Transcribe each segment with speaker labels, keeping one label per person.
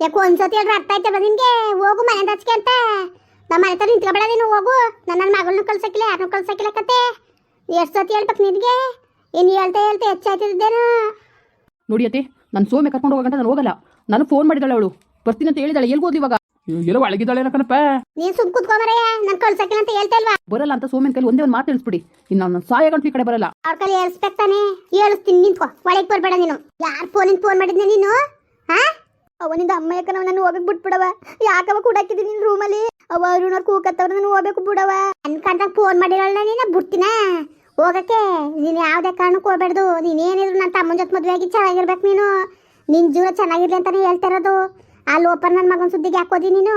Speaker 1: ಯಾಕೆ ಒಂದ್ಸತಿ ಹೇಳಿದ್ರೆ ಅರ್ಥ ಆಯ್ತಲ್ಲ ನಿನ್ಗೆ? ಹೋಗು ಮನೆ ಹಚ್ಕೆ ಅಂತ. ನಮ್ಮ ಮನೆ ಹತ್ರ ನಿಂತ್ಕೊಬೇಡ ನೀನು ಹೋಗು. ನನ್ನ ನನ್ನ ಮಗಳನ್ನ ಕಳ್ಸಕ್ಕಿಲ್ಲ ಯಾರನ್ನೂ ಕಳ್ಸಕ್ಕಿಲ್ಲ ಕತೆ. ಎಷ್ಟು ಸತಿ ಹೇಳ್ಬೇಕು ನಿನ್ಗೆ? ಇನ್ನು ಹೇಳ್ತಾ ಹೇಳ್ತಾ ಹೆಚ್ಚಾಯ್ತಿದ್ದೇನು?
Speaker 2: ನೋಡಿ ಅತ್ತೆ ನಾನು ಸೋಮೆ ಕರ್ಕೊಂಡು ಹೋಗಂತ ನಾನು ಹೋಗಲ್ಲ. ನಾನು ಫೋನ್ ಮಾಡಿದಾಳೆ ಅವಳು. ಬರ್ತೀನಿ ಅಂತ ಹೇಳಿದಾಳೆ ಎಲ್ಲಿ ಹೋದ್ಲಿ ಇವಾಗ? ಎಲ್ಲೋ ಒಳಗಿದ್ದಾಳೆ ಕಣಪ್ಪ.
Speaker 1: ನೀನ್ ಸುಮ್ ಕೂತ್ಕೊಂಬರಯ್ಯ ನಾನು ಕಳ್ಸಕ್ಕಿಲ್ಲ ಅಂತ ಹೇಳ್ತಾ ಇಲ್ವಾ?
Speaker 2: ಬರಲ್ಲ ಅಂತ ಸೋಮೆನ್ ಕೈಲಿ ಒಂದೇ ಒಂದು ಮಾತು ತಿಳಿಸ್ಬಿಡಿ ಇನ್ನು ನಾನು ಸಾಯ ಗಂಟು ಈ ಕಡೆ ಬರಲ್ಲ.
Speaker 1: ಅವ್ರ ಕೈ ಹೇಳ್ಸ್ಬೇಕು ತಾನೆ. ಹೇಳಿಸ್ತೀನಿ ನಿಂತ್ಕೋ. ಒಳಗೆ ಬರಬೇಡ ನೀನು. ಯಾರು ಫೋನಿಂದ ಫೋನ್ ಮಾಡಿದ್ನೆ ನೀನು? ಹಾ
Speaker 3: ಅವನಿಂದ ಅಮ್ಮ ಯಾಕನವ ನಾನು ಹೋಗಕ್ ಬಿಟ್ಬಿಡವ ಯಾಕವ ಕೂಡಾಕಿದ್ದೀನಿ ನಿನ್ ರೂಮಲ್ಲಿ ಅವ ಅರುಣವ್ರ ಕೂಕತ್ತವ್ರ ನಾನು ಹೋಗ್ಬೇಕು ಬಿಡವ.
Speaker 1: ಅನ್ಕಂತ ಫೋನ್ ಮಾಡಿರಲ್ಲ ನೀನ ಬಿಡ್ತೀನ ಹೋಗಕ್ಕೆ, ನೀನ್ ಯಾವುದೇ ಕಾರಣಕ್ಕೂ ಹೋಗ್ಬಾರ್ದು ನೀನು ಏನಿದ್ರು ನನ್ನ ತಮ್ಮನ ಜೊತೆ ಮದುವೆ ಆಗಿ ಚೆನ್ನಾಗಿರ್ಬೇಕು ನೀನು. ನಿನ್ನ ಜೀವನ ಚೆನ್ನಾಗಿರ್ಲಿ ಅಂತಾನೆ ಹೇಳ್ತಾ ಇರೋದು. ಆ ಲೋಪರ್ ನನ್ನ ಮಗನ ಸುದ್ದಿಗೆ ಹಾಕೋದಿ ನೀನು?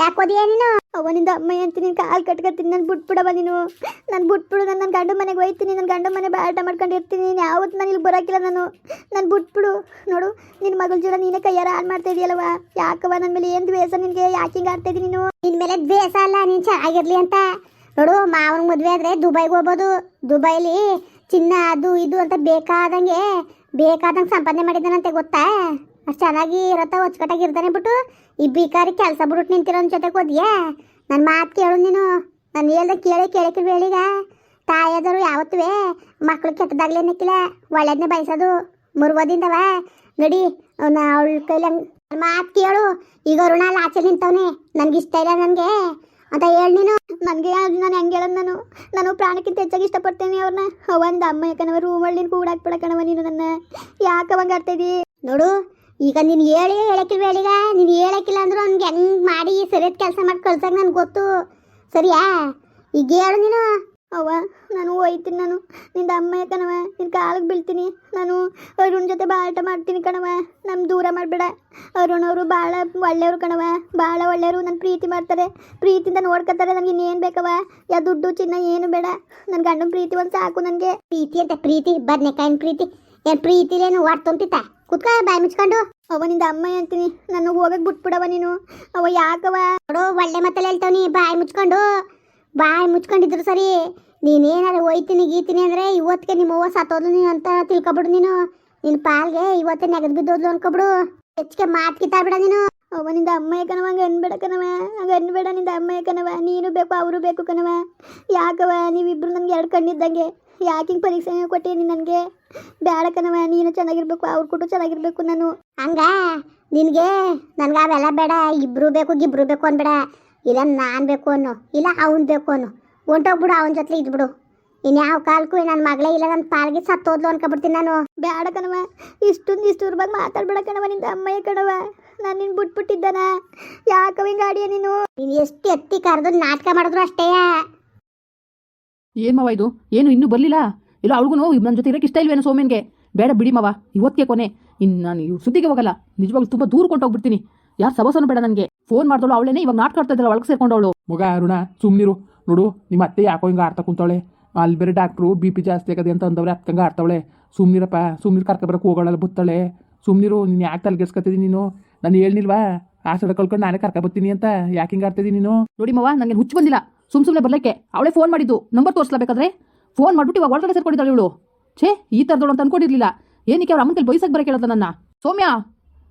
Speaker 1: ಯಾಕೋದಿಯಾ ನೀನು
Speaker 3: ಅವನಿಂದ ಅಮ್ಮ ಅಂತ ನೀನ್ ಕಾಲ್ ಕಟ್ಕೊತೀನಿ ನಾನು ಬಿಟ್ಬಿಡವ ನೀನು. ನಾನು ಬಿಟ್ಬಿಡು, ನಾನು ನನ್ನ ಗಂಡು ಮನೆಗೆ ಹೋಯ್ತೀನಿ ನನ್ನ ಗಂಡು ಮನೆ ಬಾಟ ಮಾಡ್ಕೊಂಡಿರ್ತೀನಿ, ನೀನು ಯಾವತ್ತು ನಾನು ಇಲ್ಲಿ ಬರೋಕಿಲ್ಲ ನಾನು. ನಾನು ಬಿಟ್ಬಿಡು, ನೋಡು ನಿನ್ನ ಮಗಳ ಜೀವನ ನೀನೇ ಕೈಯಾರ ಹಾಳು ಮಾಡ್ತಾ ಇದೆಯಲ್ಲವ. ಯಾಕವ ನನ್ನ ಮೇಲೆ ಏನು ದ್ವೇಷ ನಿನಗೆ? ಯಾಕೆ ಹಿಂಗೆ ಆಡ್ತಾ ನೀನು?
Speaker 1: ನಿನ್ ಮೇಲೆ ದ್ವೇಷ ಅಲ್ಲ, ನೀನು ಚೆನ್ನಾಗಿರ್ಲಿ ಅಂತ. ನೋಡು, ಮಾವನ ಮದುವೆ ಆದ್ರೆ ದುಬೈಗೆ ಹೋಗ್ಬೋದು. ದುಬೈಲಿ ಚಿನ್ನ, ಅದು ಇದು ಅಂತ ಬೇಕಾದಂಗೆ ಬೇಕಾದಂಗೆ ಸಂಪಾದನೆ ಮಾಡಿದ್ದಾನಂತೆ, ಗೊತ್ತಾ? ಅಷ್ಟು ಚೆನ್ನಾಗಿ ಇರತ್ತ, ಹೊಚ್ಕಟ್ಟಾಗಿ ಇರ್ತಾನೆ ಬಿಟ್ಟು. ಈ ಬೇಕಾರಿ ಕೆಲಸ ಬಿಟ್ಬಿಟ್ಟು ನಿಂತಿರೋ ಜೊತೆಗೆ ಹೋದ್ಯಾ? ನನ್ನ ಮಾತು ಕೇಳು ನೀನು. ನಾನು ಹೇಳ್ದೆ ಕೇಳಿ ಕೇಳಕ್ಕೆ ಬೇಳಿಗ ತಾಯದರು ಯಾವತ್ತುವೆ? ಮಕ್ಕಳು ಕೆಟ್ಟದಾಗ್ಲೇ ನಿಕ್ಕಿಲ್ಲ. ಒಳ್ಳೇದನ್ನೇ ಬಯಸೋದು. ಮುರ್ಬೋದಿಂದವ ನಡಿ ಅವಳ ಕೈಲಿ ಮಾತು ಕೇಳು. ಈಗ ಅರುಣ ಅಲ್ಲಿ ಆಚೆ ನಿಂತವನೆ. ನನಗೆ ಇಷ್ಟ ಇಲ್ಲ ನನಗೆ. ಅಂತ ಹೇಳಿ ನೀನು.
Speaker 3: ನನಗೆ ನಾನು ಹೆಂಗೆ ಹೇಳೋದು ನಾನು? ನಾನು ಪ್ರಾಣಕ್ಕಿಂತ ಹೆಚ್ಚಾಗಿ ಇಷ್ಟಪಡ್ತೇನೆ ಅವ್ರನ್ನ ಒಂದು ಅಮ್ಮ ಯಾಕನವ, ರೂಮಲ್ಲಿ ಕೂಡ ಹಾಕ್ಬಿಡಕಣವ ನೀನು ನನ್ನ. ಯಾಕೆ ಅವಂಗೆ
Speaker 1: ನೋಡು ಈಗ ನೀನು ಹೇಳಿ ಹೇಳಕ್ಕಿಲ್ವ ಹೇಳೀಗ? ನೀನು ಹೇಳಕ್ಕಿಲ್ಲ ಅಂದ್ರೂ ಅವ್ನಿಗೆ ಹೆಂಗೆ ಮಾಡಿ ಸರಿಯಾದ ಕೆಲಸ ಮಾಡಿ ಕಳ್ಸಂಗೆ ನನ್ಗೆ ಗೊತ್ತು. ಸರಿಯಾ? ಈಗ ಹೇಳು ನೀನು.
Speaker 3: ಅವ್ವ ನಾನು ಹೋಯ್ತೀನಿ ನಾನು. ನಿಂದ ಅಮ್ಮ ಕಣವ ನಿನ್ನ ಕಾಲಿಗೆ ಬೀಳ್ತೀನಿ. ನಾನು ಅರುಣ್ ಜೊತೆ ಬಾಳಾಟ ಮಾಡ್ತೀನಿ ಕಣವ ನಮ್ಮ ದೂರ ಮಾಡಬೇಡ. ಅರುಣ್ ಅವರು ಭಾಳ ಒಳ್ಳೆಯವರು ಕಣವ ಭಾಳ ಒಳ್ಳೆಯವರು ನನ್ನ ಪ್ರೀತಿ ಮಾಡ್ತಾರೆ. ಪ್ರೀತಿಯಿಂದ ನೋಡ್ಕೊತಾರೆ. ನನಗೆ ಇನ್ನೇನು ಬೇಕವ ಯಾ ದುಡ್ಡು ಚಿನ್ನ ಏನು ಬೇಡ. ನನ್ನ ಗಂಡನ ಪ್ರೀತಿ ಒಂದು ಸಾಕು ನನಗೆ.
Speaker 1: ಪ್ರೀತಿ ಅಂತ ಪ್ರೀತಿ ಬದನೆಕಾಯಿನ ಪ್ರೀತಿ. ಏನು ಪ್ರೀತಿಲೇನು ಹೊಡ್ತೊಂತಿತ್ತ ಕುತ್ಕ, ಬಾಯಿ ಮುಚ್ಕೊಂಡು.
Speaker 3: ಅವನಿಂದ ಅಮ್ಮ ಅಂತೀನಿ. ನಾನು ಹೋಗಕ್ ಬಿಟ್ಬಿಡವ ನೀನು. ಅವ ಯಾಕವ?
Speaker 1: ನೋಡು, ಒಳ್ಳೆ ಮತ್ತಲ್ಲಿ ಹೇಳ್ತಾವನಿ. ಬಾಯಿ ಮುಚ್ಕೊಂಡು. ಬಾಯಿ ಮುಚ್ಕೊಂಡಿದ್ರು ಸರಿ. ನೀನೇನಾದ್ರು ಹೋಯ್ತೀನಿ, ಗೀತೀನಿ ಅಂದ್ರೆ ಇವತ್ತಿಗೆ ನಿಮ್ಮ ಅವ್ವ ಸತ್ತೋದ್ಲು ನೀನು ಅಂತ ತಿಳ್ಕೊಬಿಡು ನೀನು. ನಿನ್ನ ಪಾಲ್ಗೆ ಇವತ್ತೇ ನೆಗದ್ ಬಿದ್ದೋದ್ಲು ಅನ್ಕೊಬಿಡು. ಹೆಚ್ಚಿಗೆ ಮಾತು ಕಿತ್ತಾಡ್ಬಿಡ ನೀನು.
Speaker 3: ಅವನಿಂದ ಅಮ್ಮ ಕಣವ ಹಂಗೆ ಅನ್ಬೇಡ ಕಣವ. ಹಂಗೆ ಅನ್ಬೇಡ ನಿಂದ ಅಮ್ಮ ಕಣವ ನೀನು ಬೇಕು, ಅವರು ಬೇಕು ಕಣವ. ಯಾಕವ? ನೀವಿಬ್ರು ನನಗೆ ಎರಡು ಕಣ್ಣಿದ್ದಂಗೆ ಯಾಕಿಂಗ್ ಪರೀಕ್ಷೆ ಕೊಟ್ಟಿ ನೀನು ನನಗೆ? ಬೇಡ ಕಣವ ನೀನು ಚೆನ್ನಾಗಿರ್ಬೇಕು ಅವ್ರ ಕೊಟ್ಟು ಚೆನ್ನಾಗಿರ್ಬೇಕು ನಾನು.
Speaker 1: ಹಂಗ? ನಿನಗೆ ನನ್ಗೆ ಅವೆಲ್ಲ ಬೇಡ ಇಬ್ರು ಬೇಕು ಗಿಬ್ರು ಬೇಕು ಅನ್ಬೇಡ. ಇಲ್ಲ ನಾನು ಬೇಕು ಅನ್ನೋ ಇಲ್ಲ ಅವನ್ ಬೇಕು ಅನ್ನೋ. ಹೊಂಟೋಗ್ಬಿಡು ಅವನ ಜೊತೆ ಇದ್ಬಿಡು. ಇನ್ಯಾವ ಕಾಲಕ್ಕೂ ನನ್ನ ಮಗಳೇ ಇಲ್ಲ ನನ್ನ ಪಾಲ್ಗೆ ಸತ್ತೋದ್ಲು ಅನ್ಕೊಬಿಡ್ತೀನಿ ನಾನು.
Speaker 3: ಬೇಡ ಕಣವ ಇಷ್ಟೊಂದು ಇಷ್ಟು ಬಗ್ಗೆ ಮಾತಾಡ್ಬೇಡ ಕಣವ ನಿಂದ ಅಮ್ಮಯ್ಯ ಕಣವ ನಾನು ನಿನ್ನ ಬಿಟ್ಬಿಟ್ಟಿದ್ದಾನ. ಯಾಕವ ಹಿಂಗೆ ಆಡಿಯ ನೀನು?
Speaker 1: ನೀನು ಎಷ್ಟು ಎತ್ತಿ ಕರೆದು ನಾಟಕ ಮಾಡಿದ್ರು ಅಷ್ಟೇ.
Speaker 2: ಏನು ಮಾವ ಇದು? ಏನು ಇನ್ನೂ ಬರಲಿಲ್ಲ? ಇಲ್ಲ ಅವಳಿಗೂ ನನ್ನ ಜೊತೆ ಇರೋಕೆ ಇಷ್ಟ ಇಲ್ವೇನೋ ಸೋಮೇನ್ಗೆ ಬೇಡ ಬಿಡಿ ಮಾವ ಇವತ್ತಿಗೆ ಕೊನೆ. ಇನ್ನು ನಾನು ಇವ್ ಸುದ್ದಿಗೆ ಹೋಗಲ್ಲ ನಿಜವಾಗ್ಲೂ ತುಂಬ ದೂರ ಕೊಂಡೋಗ್ಬಿಡ್ತೀನಿ ಯಾರು ಸಬಸನು ಬೇಡ ನನಗೆ. ಫೋನ್ ಮಾಡ್ದಳು ಅವಳೇನೆ ಇವಾಗ ನಾಟ್ ಕಾಡ್ತಾ ಇದ್ದಲ್ಲ ಒಳಗೆ ಸೇರ್ಕೊಂಡವಳು.
Speaker 4: ಮಗ ಅರುಣ ಸುಮ್ಮನಿರು ನೋಡು ನಿಮ್ಮ ಅತ್ತೆ ಯಾಕೋ ಹಿಂಗೆ ಆಡ್ತಾ ಕುಂತಾವಳೆ? ಅಲ್ಲಿ ಬೇರೆ ಡಾಕ್ಟ್ರು ಬಿ ಪಿ ಜಾಸ್ತಿ ಆಗದೆ ಅಂತ ಅಂದವ್ರೆ ಹತ್ಕಂಗೆ ಆಡ್ತಾವಳೆ. ಸುಮ್ಮನಿರಪ್ಪ ಸುಮ್ಮನಿರು ಕರ್ಕೊಬರಕ್ಕೆ ಹೋಗೋಳಲ್ಲ ಬುತ್ತಾಳೆ. ಸುಮ್ಮನಿರು ನೀನು ಯಾಕೆ ತಲೆಗೆಡ್ಸ್ಕೊತಿದ್ದೀನಿ ನೀನು? ನಾನು ಹೇಳಿಲ್ವಾ ಆ ಸಡ ಕಳ್ಕೊಂಡು ನಾನೇ ಕರ್ಕೊಬತ್ತೀನಿ ಅಂತ ಯಾಕೆ ಹಿಂಗೆ ಆಡ್ತಿದ್ದೀನಿ ನೀನು?
Speaker 2: ನೋಡಿ ಮವ ನನಗೆ ಹುಚ್ಚು ಬಂದಿಲ್ಲ. ಸುಮ್ ಸುಮ್ಮನೆ ಬರಲಿಕ್ಕೆ. ಅವಳೇ ಫೋನ್ ಮಾಡಿದ್ದು ನಂಬರ್ ತೋರಿಸ್ಲಾಬೇಕಾದ್ರೆ ಫೋನ್ ಮಾಡ್ಬಿಟ್ಟು ಇವಾಗ ಒಳಗಡೆ ಸೇರ್ಕೊಂಡಿದ್ದಾಳೆ ಇವಳು. ಛೇ ಈ ಥರದವಳು ಅಂತ ಅನ್ಕೊಂಡಿರ್ಲಿಲ್ಲ. ಏನಕ್ಕೆ ಅವ್ರ ಅಮ್ಮನ ಕೈಲಿ ಬೈಸಕ್ಕೆ ಬರಕ್ಕೆ ಹೇಳತ್ತ ನನ್ನ? ಸೌಮ್ಯ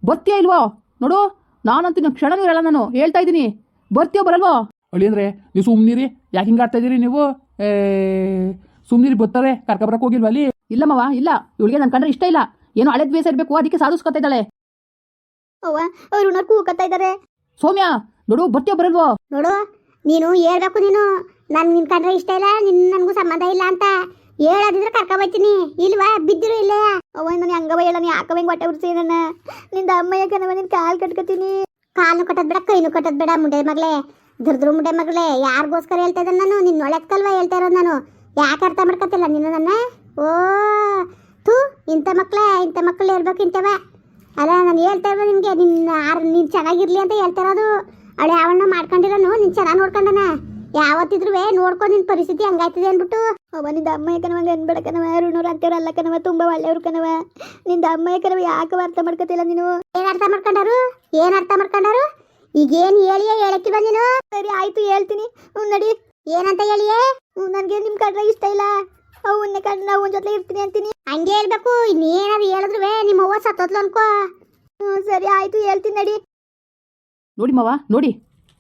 Speaker 2: ಬರ್ತೀಯಾ ಇಲ್ವೋ? ನೋಡು ನಾನಂತೂ ಕ್ಷಣನೂ ಇರಲ್ಲ ನಾನು. ಹೇಳ್ತಾ ಇದ್ದೀನಿ. ಬರ್ತೀಯೋ ಬರಲ್ವೋ?
Speaker 4: ಅಳಿ ಅಂದ್ರೆ ನೀವು ಸುಮ್ಮನಿರಿ ಯಾಕೆ ಹಿಂಗೆ ಆಡ್ತಾ ಇದ್ದೀರಿ ನೀವು? ಏ ಸುಮ್ಮನಿರಿ ಬರ್ತಾರೆ. ಕರ್ಕೊಬರಕ್ಕೆ ಹೋಗಿಲ್ವಾ ಅಲ್ಲಿ?
Speaker 2: ಇಲ್ಲ ಮಾವ ಇಲ್ಲ. ಇವಳಿಗೆ ನನ್ನ ಕಂಡ್ರೆ ಇಷ್ಟ ಇಲ್ಲ. ಏನೋ ಹಳೆ ದ್ವೇಷ ಇರಬೇಕು ಅದಕ್ಕೆ ಸಾಧಿಸ್ಕೊತಾ ಇದ್ದಾಳೆ.
Speaker 3: ಅವ್ವ ಅವ್ರು ಕೂಕತ್ತಾ ಇದ್ದಾರೆ
Speaker 2: ಸೌಮ್ಯ ನೋಡು ಬರ್ತೀಯೋ ಬರಲ್ವೋ?
Speaker 1: ನೋಡು ನೀನು ಹೇಳ್ಬೇಕು ನೀನು. ನನ್ ನಿನ್ ಕಂಡ್ರೆ ಇಷ್ಟ ಇಲ್ಲ, ನಿನ್ ನನಗೂ ಸಂಬಂಧ ಇಲ್ಲ ಅಂತ ಹೇಳದಿದ್ರೆ ಕರ್ಕ ಬೈತೀನಿ ಇಲ್ವಾ? ಬಿದ್ದಿರು ಇಲ್ಲೇ.
Speaker 3: ಅವ್ವ, ನಾನು ಹಂಗವ ಹೇಳ ನೀ ಯಾಕವ ಹಿಂಗೆ ಹೊಟ್ಟೆ ಉರ್ಸಿ ನನ್ನ ನಿಂದ ಅಮ್ಮಯ್ಯ ಕಣವ ನಿನ್ ಕಾಲು ಕಟ್ಕೊತೀನಿ.
Speaker 1: ಕಾಲು ಕಟ್ಟದ್ ಬೇಡ, ಕೈನು ಕಟ್ಟದ್ ಬೇಡ ಮುಂಡೆ ಮಗಳೇ. ದುರ್ದ್ರು ಮುಂಡೆ ಮಗಳೇ. ಯಾರಿಗೋಸ್ಕರ ಹೇಳ್ತಾ ಇದ್ದೆ ನಾನು? ನಿನ್ನ ಒಳಕ್ಕಲ್ವಾ ಹೇಳ್ತಾ ಇರೋದು ನಾನು? ಯಾಕೆ ಅರ್ಥ ಮಾಡ್ಕೊತಿಲ್ಲ ನೀನು ನನ್ನ? ಓ ತೂ ಇಂಥ ಮಕ್ಳೇ, ಇಂಥ ಮಕ್ಳು ಹೇಳ್ಬೇಕು ಇಂಥವ ಅಲ್ಲ, ನಾನು ಹೇಳ್ತಾ ಇರೋದು ನಿನಗೆ. ನಿನ್ನ ಆರ್, ನೀನು ಚೆನ್ನಾಗಿರ್ಲಿ ಅಂತ ಹೇಳ್ತಾ ಇರೋದು. ಅವಳು ಯಾವಣ್ಣ ಮಾಡ್ಕೊಂಡಿರೋನು, ನೀನು ಚೆನ್ನಾಗಿ ನೋಡ್ಕೊಂಡನ. ಯಾವತ್ತಿದ್ರು ನೋಡ್ಕೊಂಡು ಪರಿಸ್ಥಿತಿ ಹಂಗಾಯ್ತದೆ ಅಂದ್ಬಿಟ್ಟು,
Speaker 3: ಅವ ನಿಂದ ಅಮ್ಮಯ್ಯ ಕನವ ಹಂಗೆ ಕನವ ಅಂತೇವ್ರ ಅಲ್ಲ ಕನವ, ತುಂಬಾ ಒಳ್ಳೆಯವ್ರು ಕನವ. ನಿಂದ ಅಮ್ಮಯ್ಯ ಯಾಕ ಯಾಕವ ಅರ್ಥ ಮಾಡ್ಕೊತಿಲ್ಲ ನೀನು?
Speaker 1: ಏನ್ ಅರ್ಥ ಮಾಡ್ಕೊಂಡಾರು? ಏನ್ ಅರ್ಥ ಮಾಡ್ಕೊಂಡಾರು? ಈಗೇನ್ ಹೇಳಿಯೇ ಹೇಳಕ್ಕಿಲ್ವ ನೀನು?
Speaker 3: ಸರಿ, ಆಯ್ತು, ಹೇಳ್ತೀನಿ. ಹ್ಞೂ ನಡಿ.
Speaker 1: ಏನಂತ ಹೇಳಿಯೇ?
Speaker 3: ನನಗೆ ನಿಮ್ಮ ಕಂಡ್ರೆ ಇಷ್ಟ ಇಲ್ಲ. ಅವನ್ನೇ ಕಂಡು ಅವನ ಜೊತೆ ಇರ್ತೀನಿ ಅಂತೀನಿ.
Speaker 1: ಹಂಗೆ ಹೇಳ್ಬೇಕು. ಇನ್ನೇನಾದ್ರು ಹೇಳಿದ್ರು ನಿಮ್ಮ ಅವ್ವ ಸತ್ತೋದ್ಲು ಅನ್ಕೋ.
Speaker 3: ಹ್ಞೂ ಸರಿ, ಆಯ್ತು, ಹೇಳ್ತೀನಿ, ನಡಿ.
Speaker 2: ನೋಡಿ ಮಾವ, ನೋಡಿ.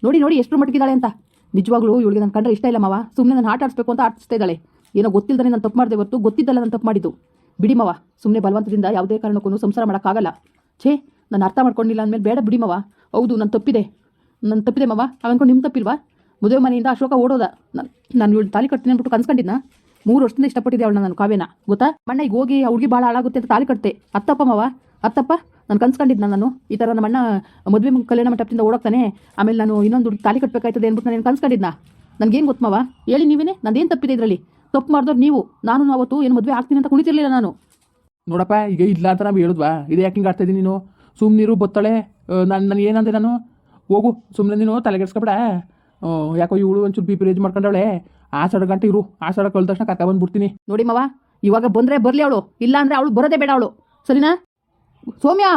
Speaker 2: ನೋಡಿ ನೋಡಿ, ಎಷ್ಟು ಮಟ್ಟಿಗಿದ್ದಾಳೆ ಅಂತ. ನಿಜವಾಗ್ಲೂ ಇವಳಿಗೆ ನನ್ನ ಕಂಡ್ರೆ ಇಷ್ಟ ಇಲ್ಲ ಮಾವ. ಸುಮ್ಮನೆ ನಾನು ಆಟ ಆಡಿಸ್ಬೇಕು ಅಂತ ಆಡಿಸ್ತಾ ಇದ್ದಾಳೆ. ಏನೋ ಗೊತ್ತಿಲ್ಲದೆ ನಾನು ತಪ್ಪು ಮಾಡಿದೆ ಹೊತ್ತು ಗೊತ್ತಿದ್ದಲ್ಲ ನಾನು ತಪ್ಪು ಮಾಡಿದ್ದು. ಬಿಡಿ ಮಾವ ಸುಮ್ಮನೆ ಬಲವಂತದಿಂದ ಯಾವುದೇ ಕಾರಣಕ್ಕೂ ಸಂಸಾರ ಮಾಡೋಕ್ಕಾಗಲ್ಲ. ಛೇ, ನಾನು ಅರ್ಥ ಮಾಡ್ಕೊಂಡಿಲ್ಲ ಅಂದಮೇಲೆ ಬೇಡ ಬಿಡಿ ಮಾವ. ಹೌದು, ನಾನು ತಪ್ಪಿದೆ. ನಾನು ತಪ್ಪಿದೆ ಮಾವ. ಅವನ್ಕೊಂಡು ನಿಮ್ಮ ತಪ್ಪಿಲ್ವಾ? ಮದುವೆ ಮನೆಯಿಂದ ಅಶೋಕ ಓಡೋದ. ನಾನು ಇವಳು ತಾಲಿ ಕಟ್ತೀನಿ ಅಂದ್ಬಿಟ್ಟು ಕನ್ಸ್ಕೊಂಡಿದ್ನ? ಮೂರು ವರ್ಷದಿಂದ ಇಷ್ಟಪಟ್ಟಿದ್ದೆ ಅವಳನ್ನ ನಾನು ಕಾವ್ಯನ. ಗೊತ್ತಾ? ಮಣ್ಣ, ಈಗ ಹೋಗಿ ಹುಡುಗಿ ಭಾಳ ಹಾಳಾಗುತ್ತೆ ಅಂತ ತಾಲಿ ಕಟ್ತೆ. ಅತ್ತಪ್ಪ ಮಾವ, ಅತ್ತಪ್ಪ? ನಾನು ಕನ್ಸ್ಕೊಂಡಿದ್ನ ನಾನು ಈ ಥರ ನಮ್ಮ ಅಣ್ಣ ಮದುವೆ ಕಲ್ಯಾಣ ಮಂಟಪದಿಂದ ಓಡೋಗ್ತಾನೆ. ಆಮೇಲೆ ನಾನು ಇನ್ನೊಂದು ದುಡ್ಡು ತಾಲಿ ಕಟ್ಟಬೇಕಾಯ್ತದೆ ಅಂದ್ಬಿಟ್ಟು ನಾನು ಕನ್ಸ್ಕೊಂಡಿದ್ನ ನನಗೇನು ಗೊತ್ತು ಮಾವ ಹೇಳಿ ನೀವೇನೆ. ನಂದೇನು ತಪ್ಪಿದೆ ಇದರಲ್ಲಿ? ತಪ್ಪು ಮಾಡಿದವ್ರು ನೀವು. ನಾನು ಅವತ್ತು ಏನು ಮದುವೆ ಆಗ್ತೀನಿ ಅಂತ ಕುಣಿತಿರ್ಲಿಲ್ಲ ನಾನು.
Speaker 4: ನೋಡಪ್ಪ ಈಗ ಇಲ್ಲ ಅಂತ ನಾವು ಹೇಳಿದ್ವಾ? ಇದು ಯಾಕೆ ಹಿಂಗೆ ಆಡ್ತಾಯಿದ್ದೀನಿ ನೀನು? ಸುಮ್ಮನಿರು ಬತ್ತಾಳೆ ನಾನು ನಾನು ಏನಂದೆ ನಾನು? ಹೋಗು ಸುಮ್ಮನೆ ನೀನು ತಲೆಗೆಡ್ಸ್ಕೊಬೇಡ ಯಾಕೋ ಇವಳು ಒಂಚೂರು ಬಿ ಪಿ ರೇಜ್ ಮಾಡ್ಕೊಂಡವಳೆ. ಆ ಸಡ ಗಂಟೆ ಇರು. ಆ ಸಡ ಕಳೆದ ತಕ್ಷಣ ಕರ್ಕ ಬಂದ್ಬಿಡ್ತೀನಿ.
Speaker 2: ನೋಡಿ ಮಾವ ಇವಾಗ ಬಂದರೆ ಬರಲಿ ಅವಳು. ಇಲ್ಲ ಅಂದರೆ ಅವಳು ಬರೋದೇ ಬೇಡ ಅವಳು. ಸರಿನಾ? ಸೌಮ್ಯ!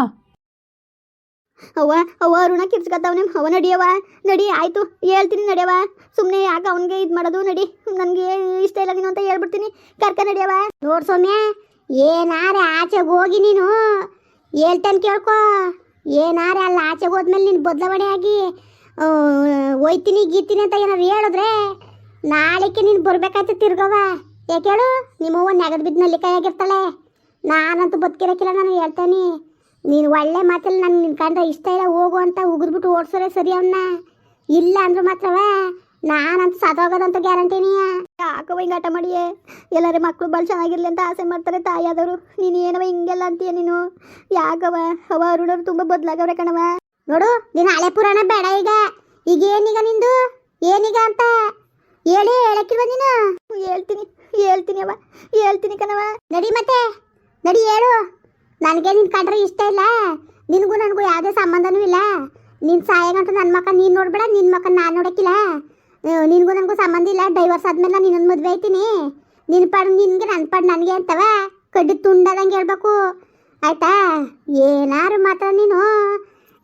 Speaker 3: ಅವ್ವ ಅವ್ವ, ಅರುಣ ಕಿರ್ಚ್ಕತ್ತವನೆ ಅವ ನಡಿಯವ ನಡಿ, ಆಯ್ತು, ಹೇಳ್ತೀನಿ ನಡಿಯವ ಸುಮ್ಮನೆ ಯಾಕೆ ಅವನಿಗೆ ಇದು ಮಾಡೋದು? ನಡಿ, ನನಗೆ ಇಷ್ಟ ಇಲ್ಲ ನೀನು ಅಂತ ಹೇಳ್ಬಿಡ್ತೀನಿ. ಕರ್ಕ ನಡಿಯವ
Speaker 1: ನೋಡ್ ಸೌಮ್ಯ, ಏನಾರೆ ಆಚೆಗೆ ಹೋಗಿ ನೀನು. ಹೇಳ್ತಾನ ಕೇಳ್ಕೊ. ಏನಾರೆ ಅಲ್ಲಿ ಆಚೆಗೆ ಹೋದ್ಮೇಲೆ ನೀನು ಬದಲಾವಣೆ ಆಗಿ ಒಯ್ತೀನಿ ಗೀತೀನಿ ಅಂತ ಏನಾರು ಹೇಳಿದ್ರೆ ನಾಳೆಗೆ ನೀನು ಬರ್ಬೇಕಾಯ್ತು ತಿರ್ಗವ ಯಾಕೆ ಹೇಳು ನಿಮ್ಮವ್ವ ನೆಗದ ಬಿದ್ದ ನಲ್ಲಿಕಾಯಿ ಆಗಿರ್ತಾಳೆ. ನಾನಂತೂ ಬದುಕಿರೋಕ್ಕಿಲ್ಲ, ನಾನು ಹೇಳ್ತೇನೆ. ನೀನು ಒಳ್ಳೆ ಮಾತಲ್ಲಿ ನನಗೆ ನಿನ್ನ ಕಂಡ್ರೆ ಇಷ್ಟ ಇಲ್ಲ, ಹೋಗು ಅಂತ ಉಗಿದ್ಬಿಟ್ಟು ಓಡಿಸೋರೆ ಸರಿ ಅವನ್ನ ಇಲ್ಲ ಅಂದ್ರೆ ಮಾತ್ರವೇ, ನಾನಂತೂ ಸತ್ತೋಗೋದಂತೂ ಗ್ಯಾರಂಟಿನಿಯ
Speaker 3: ಯಾಕವ ಹಿಂಗೆ ಆಟ ಮಾಡಿಯೇ? ಎಲ್ಲರೂ ಮಕ್ಕಳು ಭಾಳ ಚೆನ್ನಾಗಿರ್ಲಿ ಅಂತ ಆಸೆ ಮಾಡ್ತಾರೆ ತಾಯಿಯಾದವರು ನೀನು ಏನವ ಹಿಂಗೆಲ್ಲ ಅಂತೀಯ ನೀನು? ಯಾಕವ ಅವ ಅರುಣವ್ರು ತುಂಬ ಬದಲಾಗವ್ರೆ ಕಣವ
Speaker 1: ನೋಡು, ನಿನ್ನ ಹಳೆ ಪುರಾಣ ಬೇಡ ಈಗ. ಈಗ ಏನೀಗ ನಿಂದು? ಏನೀಗ ಅಂತ? ಹೇಳಿ, ಹೇಳಕ್ಕಿಲ್ವ ನೀನು?
Speaker 3: ಹೇಳ್ತೀನಿ ಹೇಳ್ತೀನಿ ಅವ ಹೇಳ್ತೀನಿ ಕಣವ
Speaker 1: ನಡಿ ಮತ್ತೆ. ನಡಿ ಹೇಳು ನನಗೆ ನಿನ್ನ ಕಂಡ್ರೆ ಇಷ್ಟ ಇಲ್ಲ. ನಿನಗೂ ನನಗೂ ಯಾವುದೇ ಸಂಬಂಧನೂ ಇಲ್ಲ. ನಿನ್ನ ಸಾಯಗಂಟು ನನ್ನ ಮಕ್ಕ ನೀನು ನೋಡ್ಬೇಡ ನಿನ್ನ ಮಕ್ಕ ನಾನು ನೋಡಕ್ಕಿಲ್ಲ. ನಿನಗೂ ನನಗೂ ಸಂಬಂಧ ಇಲ್ಲ. ಡೈವರ್ಸ್ ಆದ್ಮೇಲೆ ನಾನು ನಿನ್ನೊಂದು ಮದುವೆ ಐತೀನಿ ನಿನ್ನ ಪಾಡು, ನಿನಗೆ ನನ್ನ ಪಾಡು ನನಗೆ ಅಂತವ. ಕಡ್ಡಿ ತುಂಡದಂಗೆ ಹೇಳ್ಬೇಕು. ಆಯ್ತಾ? ಏನಾರು ಮಾತ್ರ ನೀನು.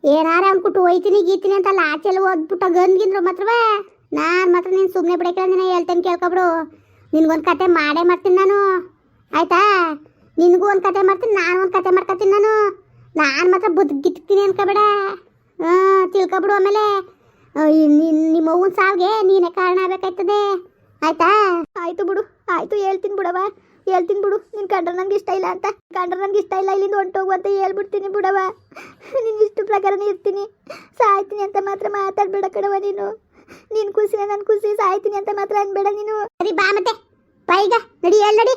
Speaker 1: ಏನಾರು ಅನ್ಬಿಟ್ಟು ಹೋಯ್ತೀನಿ, ಗೀತೀನಿ ಅಂತಲ್ಲ ಆಚೆಲ್ಲ ಓದ್ಬಿಟ್ಟು ಗಂದ್ಗಿಂದ್ರು ಮಾತ್ರವೇ. ನಾನು ಮಾತ್ರ ನೀನು ಸುಮ್ಮನೆ ಬಿಡಕ್ಕೆ ನೀನು ಹೇಳ್ತೇನೆ ಕೇಳ್ಕೊಬಿಡು. ನಿನ್ಗೊಂದು ಕತೆ ಮಾಡೇ ಮಾಡ್ತೀನಿ ನಾನು. ಆಯ್ತಾ? ನಿನಗೂ ಒಂದು ಕತೆ ಮಾಡ್ತೀನಿ, ನಾನು ಒಂದು ಕತೆ ಮಾಡ್ಕೊತೀನಿ ನಾನು. ನಾನು ಮಾತ್ರ ಬದುಕಿರ್ತೀನಿ ಅನ್ಕೋಬೇಡ. ಹಾಂ, ತಿಳ್ಕೊಬಿಡು ಆಮೇಲೆ. ನಿಮ್ಮ ಅವ್ವನ ಸಾವಿಗೆ ನೀನೇ ಕಾರಣ ಆಗ್ಬೇಕಾಯ್ತದೆ. ಆಯ್ತಾ?
Speaker 3: ಆಯ್ತು ಬಿಡು, ಆಯ್ತು ಹೇಳ್ತೀನಿ ಬಿಡವ ಹೇಳ್ತೀನಿ ಬಿಡು, ನಿನ್ ಕಂಡ್ರೆ ನನಗೆ ಇಷ್ಟ ಇಲ್ಲ ಅಂತ. ಕಂಡ್ರೆ ನನಗೆ ಇಷ್ಟ ಇಲ್ಲ, ಇಲ್ಲಿಂದ ಹೊಂಟೋಗು ಅಂತ ಹೇಳ್ಬಿಡ್ತೀನಿ ಬಿಡವ ನಿನ್ ಇಷ್ಟ ಪ್ರಕಾರನೇ ಇರ್ತೀನಿ. ಸಾಯ್ತೀನಿ ಅಂತ ಮಾತ್ರ ಮಾತಾಡ್ಬೇಡ ಕಡವ ನೀನು. ನಿನ್ ಖುಷಿನ ನನ್ ಖುಷಿ, ಸಾಯ್ತೀನಿ ಅಂತ ಮಾತ್ರ ಅನ್ಬೇಡ ನೀನು.
Speaker 1: ಸರಿ ಬಾ ಮತ್ತೆ. ಬೈಗ ನಡಿ ಹೇಳಿ ನಡಿ.